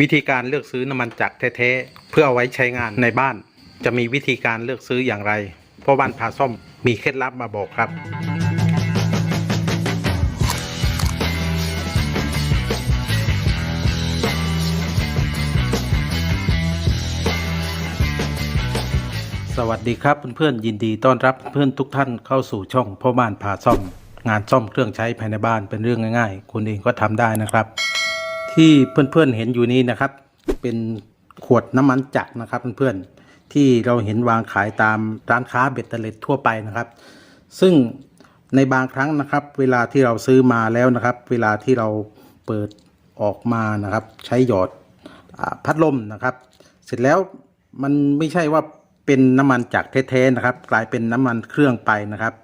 วิธีการเลือกซื้อน้ำมันจักรแท้ๆเพื่อเอาไว้ใช้งานในบ้าน จะมีวิธีการเลือกซื้ออย่างไรพ่อบ้านพาซ่อมมีเคล็ดลับมาบอกครับ สวัสดีครับเพื่อนๆยินดีต้อนรับเพื่อนทุกท่านเข้าสู่ช่องพ่อบ้านพาซ่อมงานซ่อมเครื่องใช้ภายในบ้านเป็นเรื่องง่าย ๆ คุณเองก็ทำได้นะครับ ที่เพื่อนๆเห็นอยู่นี้นะครับ เป็นขวดน้ำมันจักรนะครับเพื่อนๆที่เราเห็นวางขายตามร้านค้าเบ็ดเตล็ดทั่วไปนะครับ ซึ่งในบางครั้งนะครับ เวลาที่เราซื้อมาแล้วนะครับ เวลาที่เราเปิดออกมานะครับ ใช้หยอดอพัดลมนะครับ เสร็จแล้วมันไม่ใช่ว่าเป็นน้ำมันจากแท้ๆนะครับ กลายเป็นน้ำมันเครื่องไปนะครับ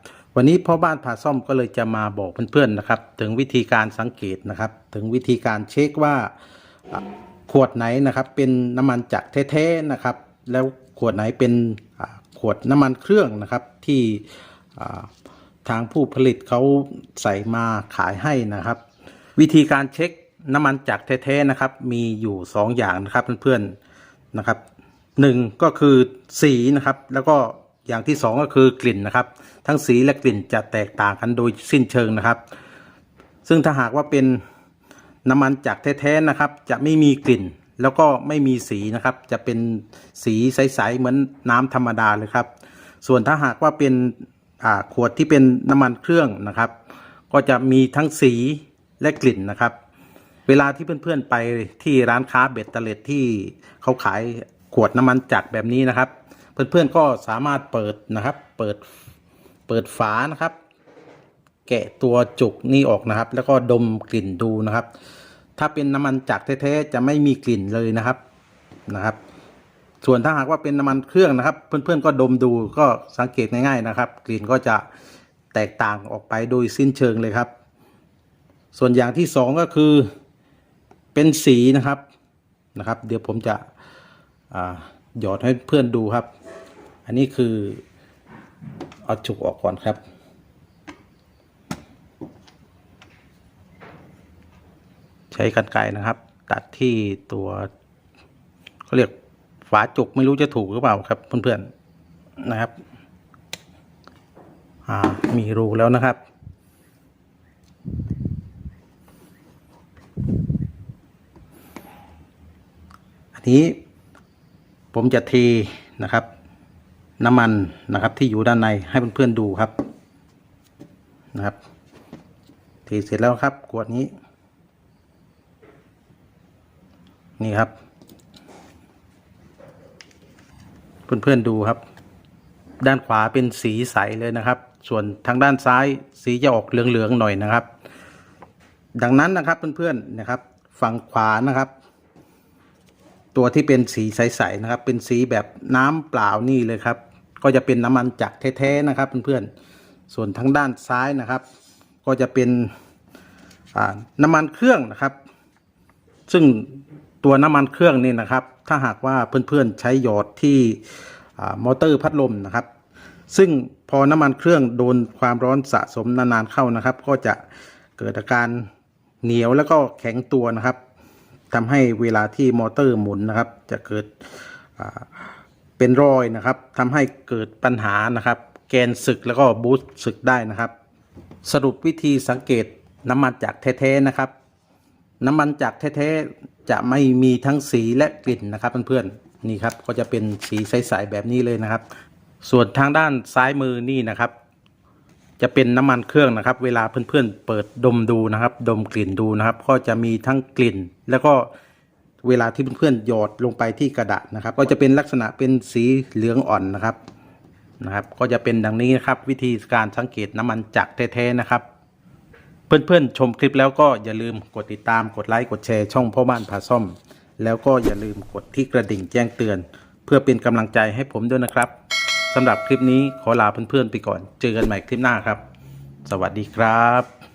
วันนี้พ่อบ้านพาซ่อมก็เลยจะมาบอกเพื่อนๆนะครับ ถึงวิธีการสังเกตนะครับ ถึงวิธีการเช็คว่าขวดไหนนะครับ เป็นน้ำมันจากแท้ๆนะครับ แล้วขวดไหนเป็นขวดน้ำมันเครื่องนะครับที่ทางผู้ผลิตเขาใส่มาขายให้นะครับ วิธีการเช็คน้ำมันจากแท้ๆนะครับ มีอยู่ 2 อย่างนะครับเพื่อนๆนะครับหนึ่งก็คือสีนะครับ แล้วก็ อย่างที่สองก็คือกลิ่นนะครับ ทั้งสีและกลิ่นจะแตกต่างกันโดยสิ้นเชิงนะครับ ซึ่งถ้าหากว่าเป็นน้ำมันจากแท้ๆนะครับ จะไม่มีกลิ่น แล้วก็ไม่มีสีนะครับ จะเป็นสีใสๆเหมือนน้ำธรรมดาเลยครับ ส่วนถ้าหากว่าเป็นขวดที่เป็นน้ำมันเครื่องนะครับ ก็จะมีทั้งสีและกลิ่นนะครับ เวลาที่เพื่อนๆไปที่ร้านค้าเบ็ดเตล็ดที่เขาขายขวดน้ำมันจักรแบบนี้นะครับ เพื่อนๆก็สามารถเปิดนะครับ เปิดเปิดฝานะครับ แกะตัวจุกนี่ออกนะครับ แล้วก็ดมกลิ่นดูนะครับ ถ้าเป็นน้ำมันจักแท้ๆจะไม่มีกลิ่นเลยนะครับนะครับ ส่วนถ้าหากว่าเป็นน้ำมันเครื่องนะครับ เพื่อนๆก็ดมดูก็สังเกตง่ายๆนะครับ กลิ่นก็จะแตกต่างออกไปโดยสิ้นเชิงเลยครับ ส่วนอย่างที่สองก็คือเป็นสีนะครับนะครับ เดี๋ยวผมจะอา หยอดให้เพื่อนดูครับ อันนี้คือเอาจุกออกก่อนครับ ใช้กันไกรนะครับ ตัดที่ตัวเขาเรียกฝาจุกไม่รู้จะถูกหรือเปล่าครับเพื่อนๆนะครับ อ่ามีรูแล้วนะครับอันนี้ ผมจะเทนะครับ น้ำมันนะครับที่อยู่ด้านในให้เพื่อนๆดูครับนะครับเทเสร็จแล้วครับขวดนี้ นี่ครับ เพื่อนๆดูครับ ด้านขวาเป็นสีใสเลยนะครับ ส่วนทางด้านซ้ายสีจะออกเหลืองๆหน่อยนะครับ ดังนั้นนะครับเพื่อนๆนะครับ ฝั่งขวานะครับ ตัวที่เป็นสีใสๆนะครับ เป็นสีแบบน้ำเปล่านี่เลยครับ ก็จะเป็นน้ำมันจักแท้ๆนะครับเพื่อนๆส่วนทางด้านซ้ายนะครับ ก็จะเป็นน้ำมันเครื่องนะครับ ซึ่งตัวน้ำมันเครื่องนี่นะครับ ถ้าหากว่าเพื่อนๆใช้หยอดที่มอเตอร์พัดลมนะครับ ซึ่งพอน้ำมันเครื่องโดนความร้อนสะสมนานๆเข้านะครับ ก็จะเกิดอาการเหนียวแล้วก็แข็งตัวนะครับ ทำให้เวลาที่มอเตอร์หมุนนะครับ จะเกิดเป็นรอยนะครับทำให้เกิดปัญหานะครับ แกนสึกแล้วก็บูสต์สึกได้นะครับ สรุปวิธีสังเกตน้ำมันจากแท้ๆนะครับ น้ำมันจากแท้ๆจะไม่มีทั้งสีและกลิ่นนะครับเพื่อนๆนี่ครับก็จะเป็นสีใสๆแบบนี้เลยนะครับ ส่วนทางด้านซ้ายมือนี่นะครับ จะเป็นน้ำมันเครื่องนะครับ เวลาเพื่อนๆเปิดดมดูนะครับ ดมกลิ่นดูนะครับ ก็จะมีทั้งกลิ่น แล้วก็เวลาที่เพื่อนๆหยอดลงไปที่กระดาษนะครับ ก็จะเป็นลักษณะเป็นสีเหลืองอ่อนนะครับนะครับ ก็จะเป็นดังนี้นะครับ วิธีการสังเกตน้ำมันจากแท้ๆนะครับ เพื่อนๆชมคลิปแล้วก็อย่าลืมกดติดตามกดไลค์กดแชร์ช่องพ่อบ้านพาซ่อม แล้วก็อย่าลืมกดที่กระดิ่งแจ้งเตือน เพื่อเป็นกำลังใจให้ผมด้วยนะครับ สำหรับคลิปนี้ขอลาเพื่อนๆไปก่อน เจอกันใหม่คลิปหน้าครับ สวัสดีครับ